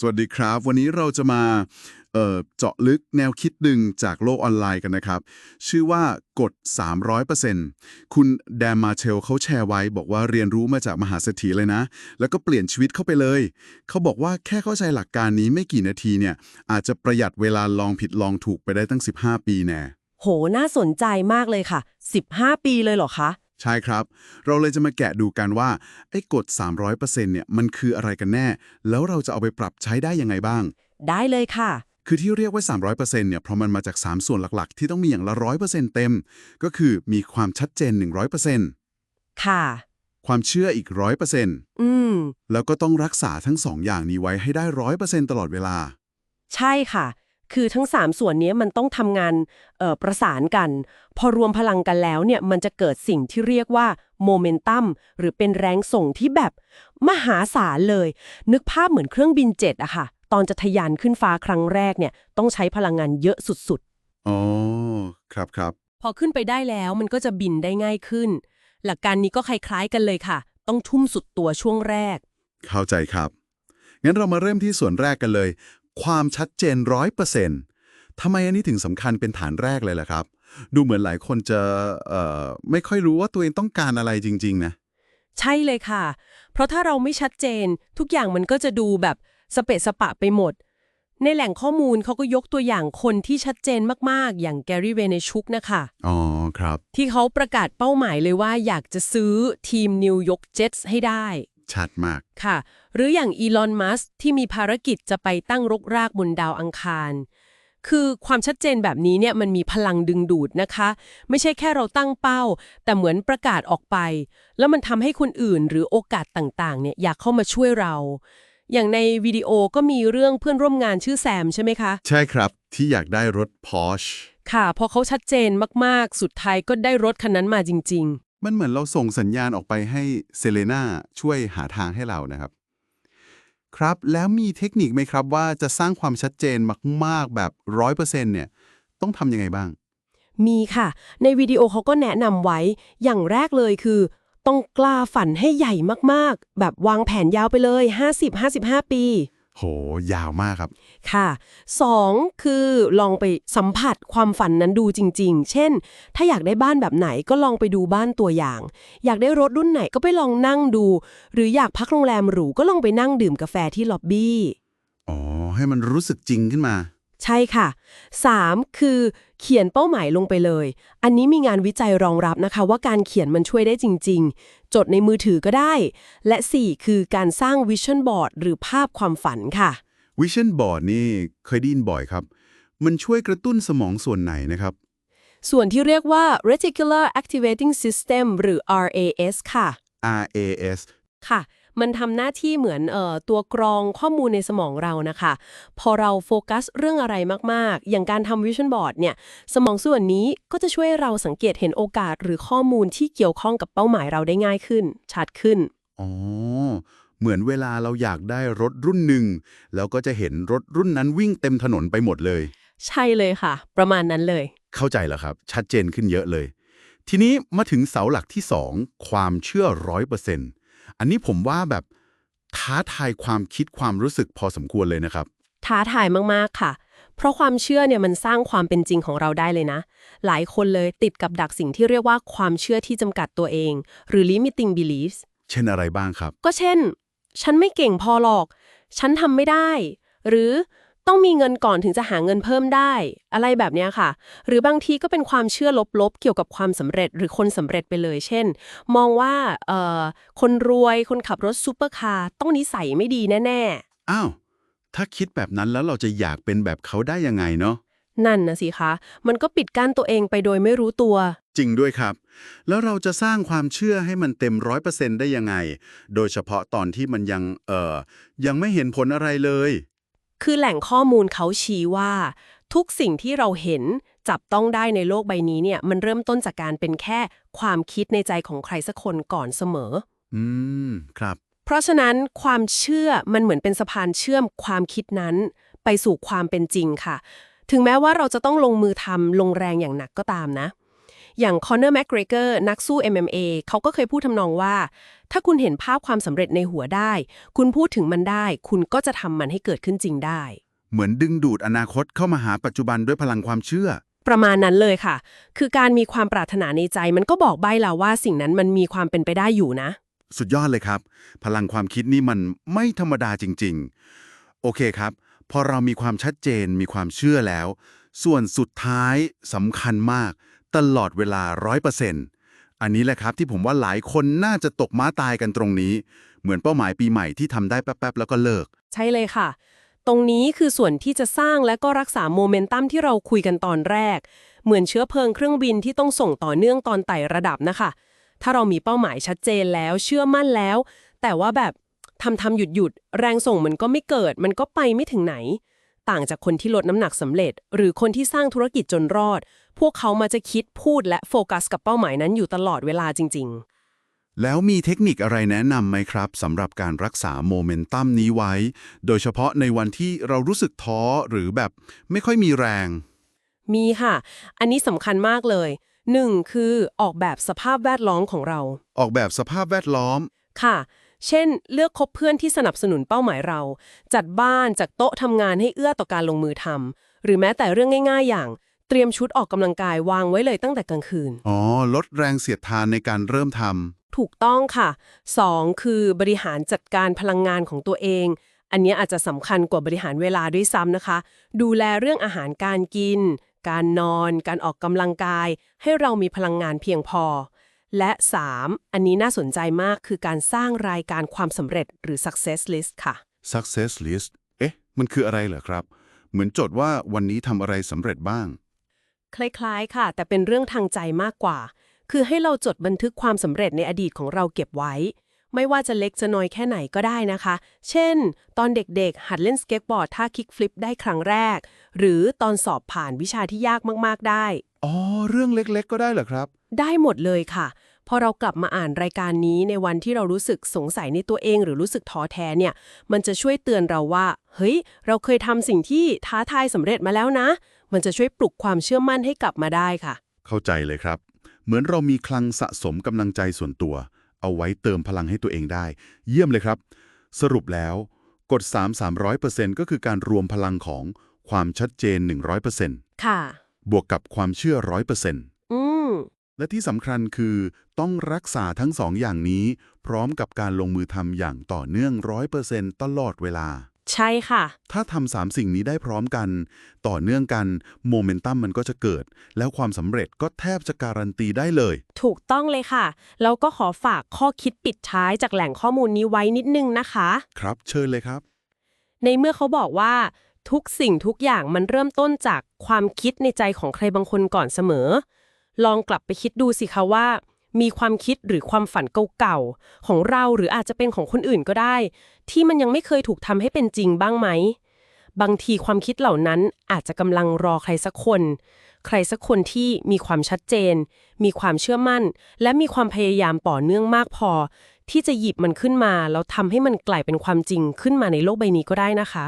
สวัสดีครับ วันนี้เราจะมาเเจาะลึกแนวคิดหนึ่งจากโลกออนไลน์กันนะครับ ชื่อว่ากฎ 300%คุณแดมมาเชลเขาแชร์ไว้ บอกว่าเรียนรู้มาจากมหาเศรษฐีเลยนะ แล้วก็เปลี่ยนชีวิตเข้าไปเลย เขาบอกว่าแค่เข้าใจหลักการนี้ไม่กี่นาทีเนี่ย อาจจะประหยัดเวลาลองผิดลองถูกไปได้ตั้ง 15 ปีแน่โหน่าสนใจมากเลยค่ะ 15 ปีเลยเหรอคะ ใช่ครับ เราเลยจะมาแกะดูกันว่า ไอ้กฎ 300%เนี่ยมันคืออะไรกันแน่ แล้วเราจะเอาไปปรับใช้ได้ยังไงบ้าง ได้เลยค่ะ คือที่เรียกว่า 300%เนี่ยเพราะมันมาจาก 3 ส่วนหลักๆ ที่ต้องมีอย่างละ 100%เต็ม ก็คือมีความชัดเจน 100%ค่ะ ความเชื่ออีก 100%อืม แล้วก็ต้องรักษาทั้ง2อย่างนี้ไว้ให้ได้ 100%ตลอดเวลา ใช่ค่ะ คือทั้ง 3 ส่วนนี้มันต้องทำงานเอ่อประสานกัน พอรวมพลังกันแล้วเนี่ยมันจะเกิดสิ่งที่เรียกว่าโมเมนตัมหรือเป็นแรงส่งที่แบบมหาศาลเลย นึกภาพเหมือนเครื่องบินเจ็ตอะค่ะ ตอนจะทะยานขึ้นฟ้าครั้งแรกเนี่ยต้องใช้พลังงานเยอะสุดอ๋อ ครับครับๆพอขึ้นไปได้แล้วมันก็จะบินได้ง่ายขึ้น หลักการนี้ก็คล้ายๆกันเลยค่ะ ต้องทุ่มสุดตัวช่วงแรก เข้าใจครับ งั้นเรามาเริ่มที่ส่วนแรกกันเลย ความชัดเจน100%ทำไมอันนี้ถึงสำคัญเป็นฐานแรกเลยล่ะครับ ดูเหมือนหลายคนจะเอ่อไม่ค่อยรู้ว่าตัวเองต้องการอะไรจริง ๆ นะ ใช่เลยค่ะ เพราะถ้าเราไม่ชัดเจน ทุกอย่างมันก็จะดูแบบสเปะสปะไปหมด ในแหล่งข้อมูลเขาก็ยกตัวอย่างคนที่ชัดเจนมากๆ อย่างแกรี่เวเนชุกนะคะอ๋อครับ ที่เขาประกาศเป้าหมายเลยว่าอยากจะซื้อทีมนิวยอร์กเจ็ตส์ให้ได้ ชัดมาก ค่ะ หรืออย่างอีลอน มัสที่มีภารกิจจะไปตั้งรกรากบนดาวอังคาร คือความชัดเจนแบบนี้เนี่ยมันมีพลังดึงดูดนะคะ ไม่ใช่แค่เราตั้งเป้า แต่เหมือนประกาศออกไป แล้วมันทำให้คนอื่นหรือโอกาสต่างๆ เนี่ยอยากเข้ามาช่วยเรา อย่างในวิดีโอก็มีเรื่องเพื่อนร่วมงานชื่อแซมใช่ไหมคะ ใช่ครับที่อยากได้รถ Porsche ค่ะ พอเขาชัดเจนมากๆ สุดท้ายก็ได้รถคันนั้นมาจริง มันเหมือนเราส่งสัญญาณออกไปให้เซเลนาช่วยหาทางให้เรานะครับ ครับแล้วมีเทคนิคไหมครับว่าจะสร้างความชัดเจนมาก ๆ แบบ100%เนี่ย ต้องทำยังไงบ้าง มีค่ะ ในวิดีโอเขาก็แนะนำไว้ อย่างแรกเลยคือ ต้องกล้าฝันให้ใหญ่มากๆ แบบวางแผนยาวไปเลย 50-55 ปี โห ยาวมากครับ ค่ะสองคือลองไปสัมผัสความฝันนั้นดูจริง ๆ เช่น ถ้าอยากได้บ้านแบบไหนก็ลองไปดูบ้านตัวอย่าง อยากได้รถรุ่นไหนก็ไปลองนั่งดู หรืออยากพักโรงแรมหรูก็ลองไปนั่งดื่มกาแฟที่ล็อบบี้ อ๋อ ให้มันรู้สึกจริงขึ้นมา ใช่ค่ะ 3. คือ เขียนเป้าหมายลงไปเลย อันนี้มีงานวิจัยรองรับนะคะ ว่าการเขียนมันช่วยได้จริง ๆ จดในมือถือก็ได้ และ 4. คือการสร้างวิชั่นบอร์ดหรือภาพความฝันค่ะ Vision Board นี่เคยได้ยินบ่อยครับ มันช่วยกระตุ้นสมองส่วนไหนนะครับ ส่วนที่เรียกว่า reticular activating system หรือ RAS ค่ะ RAS ค่ะ มันทำหน้าที่เหมือนเอ่อตัวกรองข้อมูลในสมองเรานะคะ พอเราโฟกัสเรื่องอะไรมากๆ อย่างการทำ vision board เนี่ย สมองส่วนนี้ก็จะช่วยเราสังเกตเห็นโอกาสหรือข้อมูลที่เกี่ยวข้องกับเป้าหมายเราได้ง่ายขึ้น ชัดขึ้น อ๋อ เหมือนเวลาเราอยากได้รถรุ่นหนึ่งแล้วก็จะเห็นรถรุ่นนั้นวิ่งเต็มถนนไปหมดเลย ใช่เลยค่ะ ประมาณนั้นเลย เข้าใจแล้วครับ ชัดเจนขึ้นเยอะเลย ทีนี้มาถึงเสาหลักที่ 2 ความเชื่อร้อยเปอร์เซ็นต์ อันนี้ผมว่าแบบท้าทายความคิดความรู้สึกพอสมควรเลยนะครับ ท้าทายมากๆค่ะ เพราะความเชื่อเนี่ยมันสร้างความเป็นจริงของเราได้เลยนะ หลายคนเลยติดกับดักสิ่งที่เรียกว่าความเชื่อที่จำกัดตัวเอง หรือ limiting beliefs เช่นอะไรบ้างครับ ก็เช่น ฉันไม่เก่งพอหรอก ฉันทำไม่ได้ หรือ ต้องมีเงินก่อนถึงจะหาเงินเพิ่มได้ อะไรแบบเนี้ยค่ะ หรือบางทีก็เป็นความเชื่อลบๆ เกี่ยวกับความสำเร็จหรือคนสำเร็จไปเลย เช่น มองว่าเอ่อคนรวยคนขับรถซูเปอร์คาร์ต้องนิสัยไม่ดีแน่อ้าว ถ้าคิดแบบนั้นแล้วเราจะอยากเป็นแบบเขาได้ยังไงเนาะๆนั่นนะสิคะ มันก็ปิดกั้นตัวเองไปโดยไม่รู้ตัว จริงด้วยครับ แล้วเราจะสร้างความเชื่อให้มันเต็มร้อยเปอร์เซ็นได้ยังไง โดยเฉพาะตอนที่มันยัง เอ่อ ยังไม่เห็นผลอะไรเลย คือแหล่งข้อมูลเขาชี้ว่า ทุกสิ่งที่เราเห็นจับต้องได้ในโลกใบนี้เนี่ยมันเริ่มต้นจากการเป็นแค่ความคิดในใจของใครสักคนก่อนเสมอ อืม ครับ เพราะฉะนั้นความเชื่อมันเหมือนเป็นสะพานเชื่อมความคิดนั้น ไปสู่ความเป็นจริงค่ะ ถึงแม้ว่าเราจะต้องลงมือทำลงแรงอย่างหนักก็ตามนะ อย่างคอนเนอร์แมกเกรเกอร์นักสู้ MMA เขาก็เคยพูดทำนองว่า ถ้าคุณเห็นภาพความสำเร็จในหัวได้ คุณพูดถึงมันได้ คุณก็จะทำมันให้เกิดขึ้นจริงได้ เหมือนดึงดูดอนาคตเข้ามาหาปัจจุบันด้วยพลังความเชื่อ ประมาณนั้นเลยค่ะ คือการมีความปรารถนาในใจ มันก็บอกใบ้แล้วว่าสิ่งนั้นมันมีความเป็นไปได้อยู่นะ สุดยอดเลยครับ พลังความคิดนี่มันไม่ธรรมดาจริง ๆ โอเคครับ พอเรามีความชัดเจนมีความเชื่อแล้ว ส่วนสุดท้ายสำคัญมาก ตลอดเวลา 100%อันนี้แหละครับที่ผมว่าหลายคนน่าจะตกม้าตายกันตรงนี้ เหมือนเป้าหมายปีใหม่ที่ทำได้แป๊บๆแล้วก็เลิก ใช่เลยค่ะ ตรงนี้คือส่วนที่จะสร้างและก็รักษาโมเมนตัมที่เราคุยกันตอนแรก เหมือนเชื้อเพลิงเครื่องบินที่ต้องส่งต่อเนื่องตอนไต่ระดับนะคะ ถ้าเรามีเป้าหมายชัดเจนแล้ว เชื่อมั่นแล้ว แต่ว่าแบบทำทำหยุดหยุดแรงส่งมันก็ไม่เกิด มันก็ไปไม่ถึงไหน ต่างจากคนที่ลดน้ำหนักสำเร็จ หรือคนที่สร้างธุรกิจจนรอด พวกเขามาจะคิดพูดและโฟกัสกับเป้าหมายนั้นอยู่ตลอดเวลาจริง ๆแล้วมีเทคนิคอะไรแนะนำไหมครับสำหรับการรักษาโมเมนตัมนี้ไว้ โดยเฉพาะในวันที่เรารู้สึกท้อหรือแบบไม่ค่อยมีแรง มีค่ะ อันนี้สำคัญมากเลย 1. คือออกแบบสภาพแวดล้อมของเรา ออกแบบสภาพแวดล้อม ค่ะ เช่น เลือกคบเพื่อนที่สนับสนุนเป้าหมายเรา จัดบ้านจัดโต๊ะทำงานให้เอื้อต่อการลงมือทำหรือแม้แต่เรื่องง่าย ๆ อย่าง เตรียมชุดออกกำลังกายวางไว้เลยตั้งแต่กลางคืน อ๋อ ลดแรงเสียดทานในการเริ่มทถูกต้องค่ะ 2. คือบริหารจัดการพลังงานของตัวเอง อันนี้อาจจะสำคัญกว่าบริหารเวลาด้วยซ้ำนะคะ ดูแลเรื่องอาหารการกิน การนอน การออกกำลังกาย ให้เรามีพลังงานเพียงพอ และ 3. อันนี้น่าสนใจมากคือการสร้างรายการความสำเร็จหรือ success list ค่ะำ success list เอ๊ะ มันคืออะไรเหรอครับ เหมือนจดว่าวันนี้ทำอะไรสำเร็จบ้าง คล้ายๆ ค่ะ แต่เป็นเรื่องทางใจมากกว่า คือให้เราจดบันทึกความสำเร็จในอดีตของเราเก็บไว้ ไม่ว่าจะเล็กจะน้อยแค่ไหนก็ได้นะคะ เช่น ตอนเด็กๆ หัดเล่นสเก็ตบอร์ดท่าคิกฟลิปได้ครั้งแรก หรือตอนสอบผ่านวิชาที่ยากมากๆได้ อ๋อ เรื่องเล็กๆ ก็ได้เหรอครับ ได้หมดเลยค่ะ พอเรากลับมาอ่านรายการนี้ในวันที่เรารู้สึกสงสัยในตัวเอง หรือรู้สึกท้อแท้เนี่ย มันจะช่วยเตือนเราว่า เฮ้ย เราเคยทำสิ่งที่ท้าทายสำเร็จมาแล้วนะ มันจะช่วยปลุกความเชื่อมั่นให้กลับมาได้ค่ะ เข้าใจเลยครับ เหมือนเรามีคลังสะสมกำลังใจส่วนตัว เอาไว้เติมพลังให้ตัวเองได้ เยี่ยมเลยครับ สรุปแล้ว กฎ 3 300%ก็คือการรวมพลังของความชัดเจน 100%ค่ะ บวกกับความเชื่อ 100%อืมและที่สำคัญคือต้องรักษาทั้งสองอย่างนี้ พร้อมกับการลงมือทำอย่างต่อเนื่อง 100%ตลอดเวลา ใช่ค่ะ ถ้าทำสามสิ่งนี้ได้พร้อมกัน ต่อเนื่องกันโมเมนตัมมันก็จะเกิด แล้วความสำเร็จก็แทบจะการันตีได้เลย ถูกต้องเลยค่ะ แล้วก็ขอฝากข้อคิดปิดท้ายจากแหล่งข้อมูลนี้ไว้นิดนึงนะคะ ครับเชิญเลยครับ ในเมื่อเขาบอกว่า ทุกสิ่งทุกอย่างมันเริ่มต้นจากความคิดในใจของใครบางคนก่อนเสมอ ลองกลับไปคิดดูสิคะว่า มีความคิดหรือความฝันเก่าๆ ของเราหรืออาจจะเป็นของคนอื่นก็ได้ ที่มันยังไม่เคยถูกทำให้เป็นจริงบ้างไหม บางทีความคิดเหล่านั้นอาจจะกำลังรอใครสักคน ใครสักคนที่มีความชัดเจน มีความเชื่อมั่น และมีความพยายามต่อเนื่องมากพอ ที่จะหยิบมันขึ้นมาแล้วทำให้มันกลายเป็นความจริงขึ้นมาในโลกใบนี้ก็ได้นะคะ